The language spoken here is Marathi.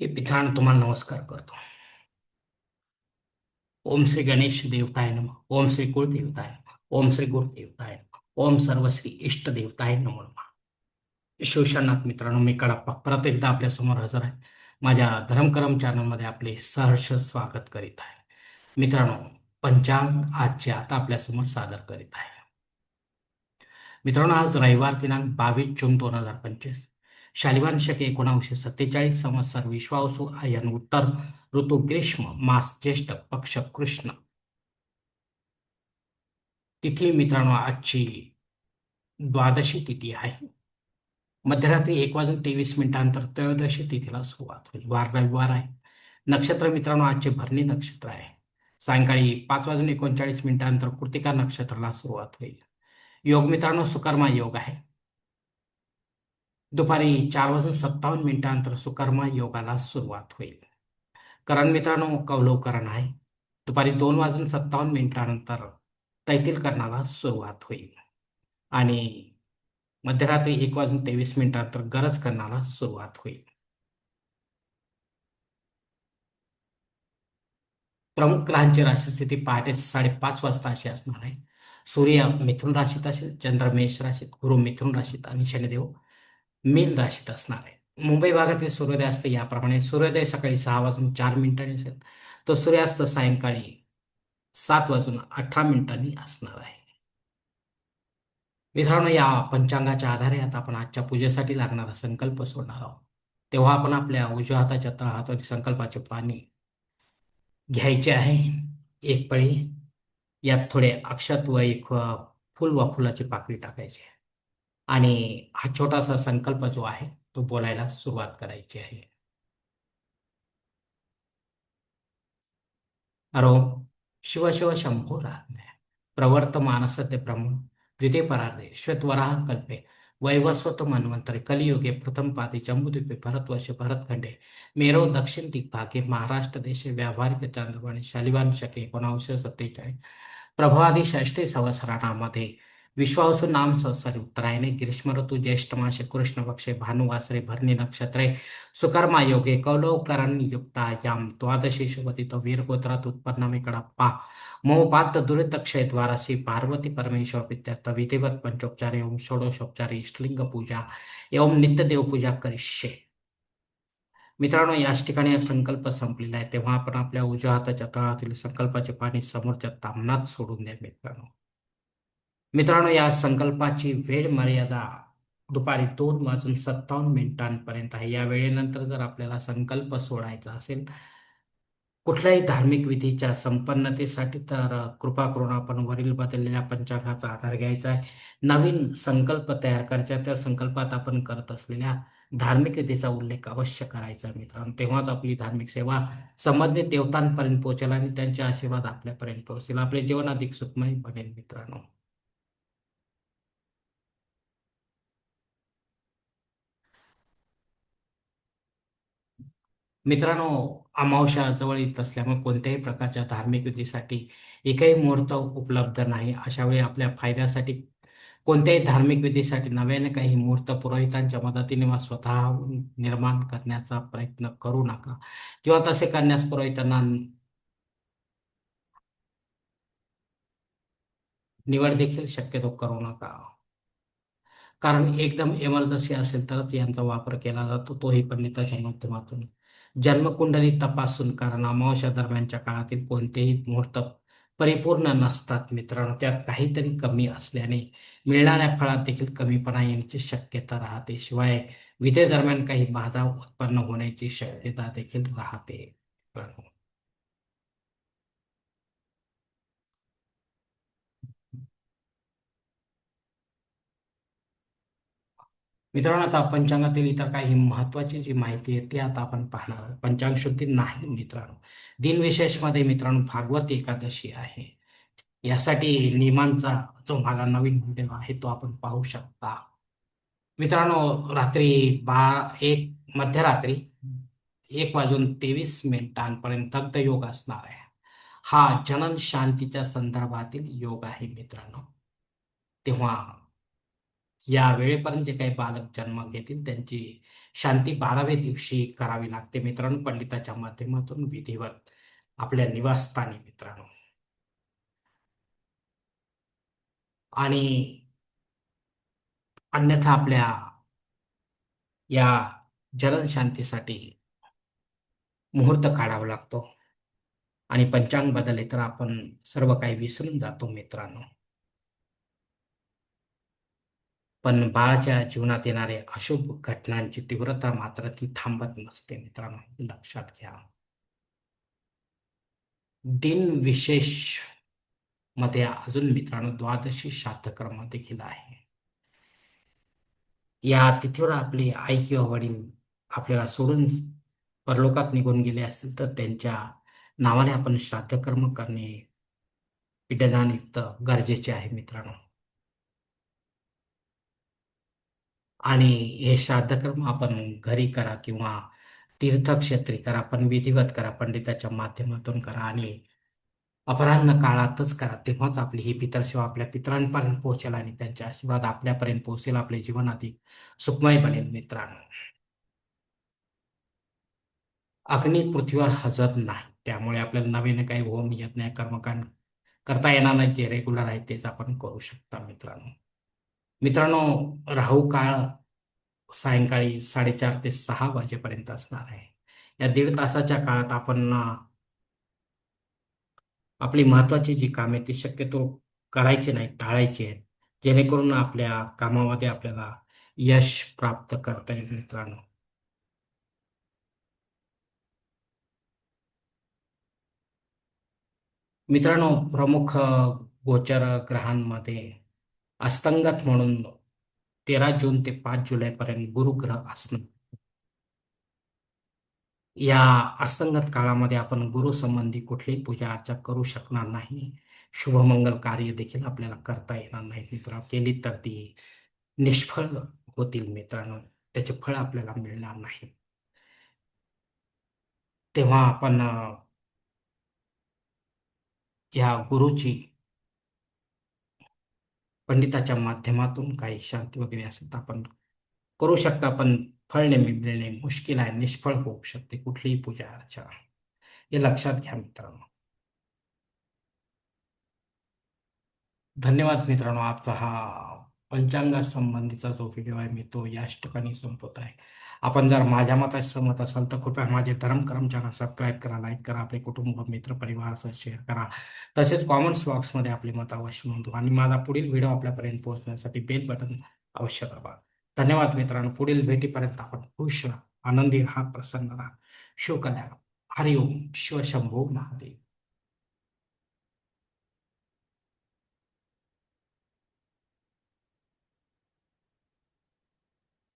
हे पित्रांनो तुम्हाला नमस्कार करतो. ओम श्री गणेश देवताय नम. ओम श्री कुळ देवताय ओम श्री गुरु देवताय ओम सर्वश्री इष्ट देवताय नमो नमः. शिवशनाथ मित्रांनो मी कडाप्पा परत एकदा आपल्यासमोर हजर आहे. माझ्या धर्मकरम चॅनलमध्ये आपले सहर्ष स्वागत करीत आहे. मित्रांनो पंचांग आजचे आता आपल्यासमोर सादर करीत आहे. मित्रांनो आज रविवार दिनांक बावीस जून दोन हजार पंचवीस. शालिवान शके एकोणावीसशे सत्तेचाळीस संवत्सर विश्वावसु आयन उत्तर ऋतू ग्रीष्म मास ज्येष्ठ पक्ष कृष्ण. तिथी मित्रांनो आजची द्वादशी तिथी आहे. मध्यरात्री एक वाजून तेवीस मिनिटांतर त्रयोदशी तिथीला सुरुवात होईल. वार रविवार आहे. नक्षत्र मित्रांनो आजचे भरणी नक्षत्र आहे. सायंकाळी पाच वाजून एकोणचाळीस मिनिटांतर कृतिका नक्षत्राला सुरुवात होईल. योग मित्रांनो सुकर्मा योग आहे. दुपारी चार वाजून सत्तावन्न मिनिटानंतर सुकर्मा योगाला सुरुवात होईल. करण मित्रांनो कौलवकरण आहे. दुपारी दोन वाजून सत्तावन्न मिनिटानंतर तैतील करणाला सुरुवात होईल. आणि मध्यरात्री एक वाजून तेवीस मिनिटानंतर गरज करणाला सुरुवात होईल. प्रमुख ग्रहांची राशीस्थिती पहाटे साडेपाच वाजता अशी असणार आहे. सूर्य मिथुन राशीत असेल चंद्र मेष राशीत गुरु मिथुन राशीत आणि शनिदेव मीन राशीत असणार आहे. मुंबई भागातील सूर्योदय असतं याप्रमाणे सूर्योदय सकाळी सहा वाजून चार मिनिटांनी असेल तर सूर्यास्त सायंकाळी सात वाजून अठरा मिनिटांनी असणार आहे. मित्रांनो या पंचांगाच्या आधारे आता आपण आजच्या पूजेसाठी लागणारा संकल्प सोडणार आहोत. तेव्हा आपण आपल्या उजव्या हाताच्या तळहातावरील संकल्पाचे पाणी घ्यायचे आहे. एक पळी यात थोडे अक्षत व एक फुल वा फुलाची पाकळी टाकायची आहे. आणि हा छोटासा संकल्प जो आहे तो बोलायला सुरुवात करायची आहे. अरो शिव शिव शंभो प्रवर्त प्रवर्तमान ते ब्रह्म द्विते परार्धे श्वेतवराह कल्पे वैवस्वत मन्वंतरे कलियुगे प्रथम पादी जम्बुद्वीपे भरतवर्ष भरतखंडे मेरो दक्षिण दिग्भागे महाराष्ट्र देशे व्यावहारिक चांद्रवाणी शालिवान शके एकोणावीसशे सत्तेचाळीस प्रभावादी षष्टी संवत्सरामध्ये विश्वावसु नाम संसारी उत्तरायणे ग्रीष्म ऋतु ज्येष्ठ मासे कृष्ण पक्षे भानुवासरे भरणी नक्षत्रे सुकर्मा योगे कौलवकरण युक्तायाम द्वादशी शुभतित वीरगोत्रात उत्पन्नमे कडप्पा मोपात दुरित क्षयद्वारासी पार्वती परमेश्वर विद्यार्थ विधिवत पंचोपचार एवं षोडशोपचार इष्टलिंग पूजा एवं नित्यदेव पूजा करिष्ये। मित्रांनो याच ठिकाणी संकल्प संपलेला आहे तेव्हा आपण आपल्या उजव्या हाताच्या तळातील संकल्पाचे पाणी समोरच्या तामनात सोडून द्या मित्रांनो। मित्रांनो या संकल्पाची वेळ मर्यादा दुपारी दोन वाजून सत्तावन्न मिनिटांपर्यंत आहे. या वेळेनंतर जर आपल्याला संकल्प सोडायचा असेल कुठल्याही धार्मिक विधीच्या संपन्नतेसाठी तर कृपा करून आपण वरील बदललेल्या पंचांगाचा आधार घ्यायचा आहे. नवीन संकल्प तयार करायचा त्या संकल्पात आपण करत असलेल्या धार्मिक विधीचा उल्लेख अवश्य करायचा मित्रांनो. तेव्हाच आपली धार्मिक सेवा संबंधित देवतांपर्यंत पोहोचेल आणि त्यांचे आशीर्वाद आपल्यापर्यंत पोहोचेल आपले जीवन अधिक सुखमय बनेल मित्रांनो. मित्रांनो अमावस्या जवळ येत असल्यामुळे कोणत्याही प्रकारच्या धार्मिक विधीसाठी एकही मुहूर्त उपलब्ध नाही. अशा वेळी आपल्या फायद्यासाठी कोणत्याही धार्मिक विधीसाठी नव्याने काही मुहूर्त पुरोहितांच्या मदतीने वा स्वतः निर्माण करण्याचा प्रयत्न करू नका किंवा तसे करण्यास पुरोहितांना निवड देखील शक्यतो करू नका. कारण एकदम इमर्जन्सी असेल तरच यांचा वापर केला जातो तोही पंडिताच्या माध्यमातून. जन्मकुंडली तपासून कारण अमावस्या दरम्यानच्या काळातील कोणतेही मुहूर्त परिपूर्ण नसतात मित्रांनो. त्यात काहीतरी कमी असल्याने मिळणाऱ्या फळात देखील कमीपणा येण्याची शक्यता राहते. शिवाय विधेदरम्यान काही बाधा उत्पन्न होण्याची शक्यता देखील राहते. मित्रांनो आता पंचांगातील इतर काही महत्वाची जी माहिती आहे ती आता आपण पाहणार पंचांग शुद्धी नाही मित्रांनो. दिनविशेषमध्ये मित्रांनो भागवत एकादशी आहे. यासाठी नियमांचा जो माझा नवीन व्हिडिओ आहे तो आपण पाहू शकता. मित्रांनो रात्री बा एक मध्यरात्री एक वाजून तेवीस मिनिटांपर्यंत दग्ध योग असणार आहे. हा जनन शांतीच्या संदर्भातील योग आहे मित्रांनो. तेव्हा या वेळेपर्यंत जे काही बालक जन्म घेतील त्यांची शांती बाराव्या दिवशी करावी लागते मित्रांनो पंडिताच्या माध्यमातून विधिवत आपल्या निवासस्थानी मित्रांनो. आणि अन्यथा आपल्या या जलन शांतीसाठी मुहूर्त काढावा लागतो. आणि पंचांग बदलले तर आपण सर्व काही विसरून जातो मित्रांनो. पण बाळाच्या जीवनात येणाऱ्या अशुभ घटनांची तीव्रता मात्र ती थांबत नसते मित्रांनो. लक्षात घ्या. दिन विशेषमध्ये अजून मित्रांनो द्वादशी श्राद्धकर्म देखील आहे. या तिथीवर आपली आई किंवा वडील आपल्याला सोडून परलोकात निघून गेले असतील तर त्यांच्या नावाने आपण श्राद्धकर्म करणे पिडदानयुक्त गरजेचे आहे मित्रांनो. आणि हे श्राद्धकर्म आपण घरी करा किंवा तीर्थक्षेत्री करा पण विधिवत करा पंडिताच्या माध्यमातून करा आणि अपराह्न काळातच करा. तेव्हाच आपली ही पितरसेवा आपल्या पितरांपर्यंत पोहोचेल आणि त्यांचे आशीर्वाद आपल्यापर्यंत पोहोचेल आपले जीवन अधिक सुखमय बनेल मित्रांनो. अग्नी पृथ्वीवर हजर नाही. त्यामुळे आपल्याला नवीन काही होम यज्ञ कर्मकांड करता येणार नाही जे रेग्युलर आहे तेच आपण करू शकता मित्रांनो. मित्रांनो राहू काळ सायंकाळी साडेचार ते सहा वाजेपर्यंत असणार आहे. या दीड तासाच्या काळात आपण आपली महत्वाची जी कामे ती शक्यतो करायची नाही टाळायची आहेत. जेणेकरून आपल्या कामामध्ये आपल्याला यश प्राप्त करता येईल मित्रांनो. मित्रांनो प्रमुख गोचर ग्रहांमध्ये अस्तंगत म्हणून तेरा जून ते पाच जुलैपर्यंत गुरुग्रह असणं. या अस्तंगत काळामध्ये आपण गुरु संबंधी कुठलीही पूजा अर्चा करू शकणार नाही. शुभमंगल कार्य देखील आपल्याला करता येणार नाही मित्रांनो केली तर ती निष्फळ होतील मित्रांनो. त्याचे फळ आपल्याला मिळणार नाही. तेव्हा आपण या गुरुची पंडिताच्या माध्यमातून काही शांती वगैरे असेल तर आपण करू शकता. पण फळ नेमी मिळणे मुश्किल आहे. निष्फळ होऊ शकते. कुठलीही पूजा अर्चा. हे लक्षात घ्या मित्रांनो. धन्यवाद मित्रांनो. आजचा हा पंचांगासंबंधीचा जो व्हिडिओ आहे मी तो याच ठिकाणी संपवत आहे. आपण जर माझ्या मतात सहमत असाल तर कृपया माझे धर्म चॅनल सबस्क्राईब करा लाईक करा आपले कुटुंब मित्र परिवारासह शेअर करा. तसेच कॉमेंट्स बॉक्समध्ये आपले मत अवश्य नोंदवा आणि माझा पुढील व्हिडिओ आपल्यापर्यंत पोहोचण्यासाठी बेल बटन अवश्य दाबा. धन्यवाद मित्रांनो. पुढील भेटीपर्यंत आपण खुश राहा आनंदी राहा प्रसन्न राहा. शिवकल्याण हरिओम. शिवशंभो. महादेव.